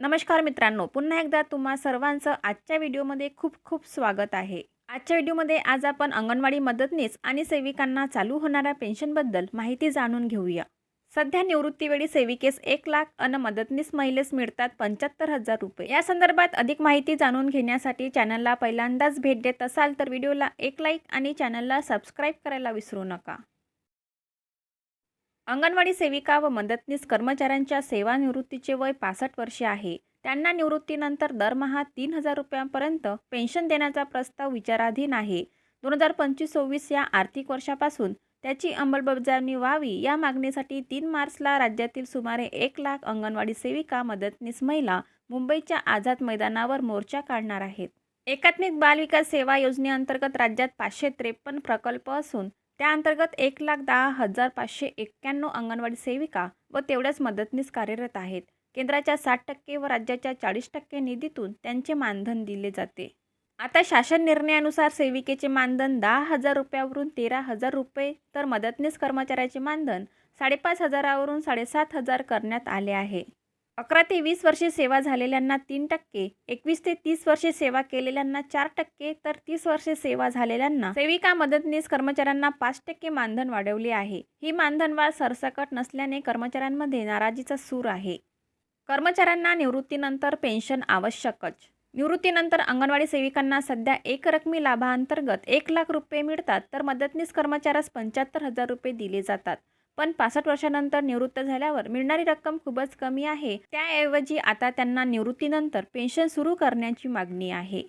नमस्कार मित्रांनो पुन्हा एकदा तुम्हा सर्वांचं आजच्या व्हिडिओमध्ये खूप खूप स्वागत आहे. आजच्या व्हिडिओमध्ये आज आपण अंगणवाडी मदतनीस आणि सेविकांना चालू होणाऱ्या पेन्शनबद्दल माहिती जाणून घेऊया. सध्या निवृत्तीवेळी सेविकेस एक लाख अन मदतनीस महिलेस मिळतात पंच्याहत्तर हजार रुपये. या संदर्भात अधिक माहिती जाणून घेण्यासाठी चॅनलला पहिल्यांदाच भेट देत असाल तर व्हिडिओला एक लाईक आणि चॅनलला सबस्क्राईब करायला विसरू नका. अंगणवाडी सेविका व मदतनीस कर्मचाऱ्यांच्या सेवानिवृत्तीचे वय पासष्ट वर्षे आहे. त्यांना निवृत्तीनंतर दरमहा तीन हजार रुपयांपर्यंत पेन्शन देण्याचा प्रस्ताव विचाराधीन आहे. दोन हजार पंचवीस सव्वीस या आर्थिक वर्षापासून त्याची अंमलबजावणी व्हावी या मागणीसाठी तीन मार्चला राज्यातील सुमारे एक लाख अंगणवाडी सेविका मदतनीस महिला मुंबईच्या आझाद मैदानावर मोर्चा काढणार आहेत. एकात्मिक बालविकास सेवा योजनेअंतर्गत राज्यात पाचशे त्रेपन्न प्रकल्प असून त्याअंतर्गत एक लाख दहा हजार पाचशे एक्क्याण्णव अंगणवाडी सेविका व तेवढ्याच मदतनीस कार्यरत आहेत. केंद्राच्या साठ टक्के व राज्याच्या चाळीस टक्के निधीतून त्यांचे मानधन दिले जाते. आता शासन निर्णयानुसार सेविकेचे मानधन दहा हजार रुपयावरून तेरा हजार रुपये तर मदतनीस कर्मचाऱ्याचे मानधन साडेपाच हजारावरून साडेसात हजार करण्यात आले आहे. अकरा ते वीस वर्षे सेवा झालेल्यांना तीन टक्के एकवीस ते तीस वर्षे सेवा केलेल्यांना चार टक्के तर तीस वर्षे सेवा झालेल्यांना सेविका मदतनीस कर्मचाऱ्यांना पाच टक्के मानधन वाढवले आहे. ही मानधन वाढ सरसकट नसल्याने कर्मचाऱ्यांमध्ये नाराजीचा सूर आहे. कर्मचाऱ्यांना निवृत्तीनंतर पेन्शन आवश्यकच. निवृत्तीनंतर अंगणवाडी सेविकांना सध्या एक रकमी लाभांतर्गत एक लाख रुपये मिळतात तर मदतनीस कर्मचाऱ्यास पंच्याहत्तर हजार रुपये दिले जातात. पण पासष्ट वर्षानंतर निवृत्त झाल्यावर मिळणारी रक्कम खूपच कमी आहे. त्याऐवजी आता त्यांना निवृत्तीनंतर पेन्शन सुरू करण्याची मागणी आहे.